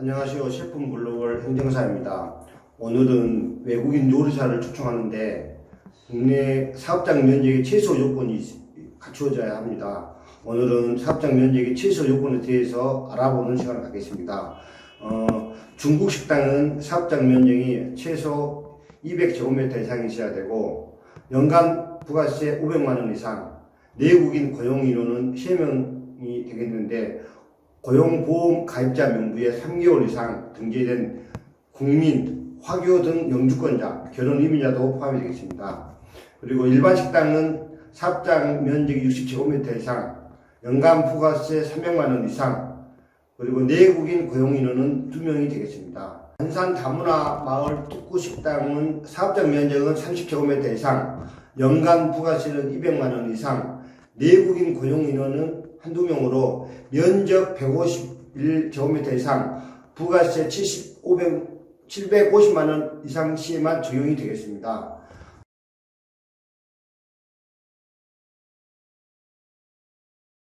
안녕하세요. 셰프 글로벌 행정사입니다. 오늘은 외국인 요리사를 초청하는데 국내 사업장 면적의 최소 요건이 갖추어져야 합니다. 오늘은 사업장 면적의 최소 요건에 대해서 알아보는 시간을 갖겠습니다. 어, 중국 식당은 사업장 면적이 최소 200제곱미터 이상이 있어야 되고 연간 부가세 500만 원 이상, 내국인 고용 인원은 3명이 되겠는데 고용보험 가입자 명부에 3개월 이상 등재된 국민, 화교 등 영주권자, 결혼 이민자도 포함이 되겠습니다. 그리고 일반 식당은 사업장 면적이 60제곱미터 이상, 연간 부가세 300만 원 이상, 그리고 내국인 고용 인원은 2명이 되겠습니다. 안산 다문화 마을 tuk구 식당은 사업장 면적은 30제곱미터 이상, 연간 부가세는 200만 원 이상, 내국인 고용 인원은 한두 명으로 면적 151제곱미터 이상, 부가세 70, 500, 750만 원 이상 시에만 적용이 되겠습니다.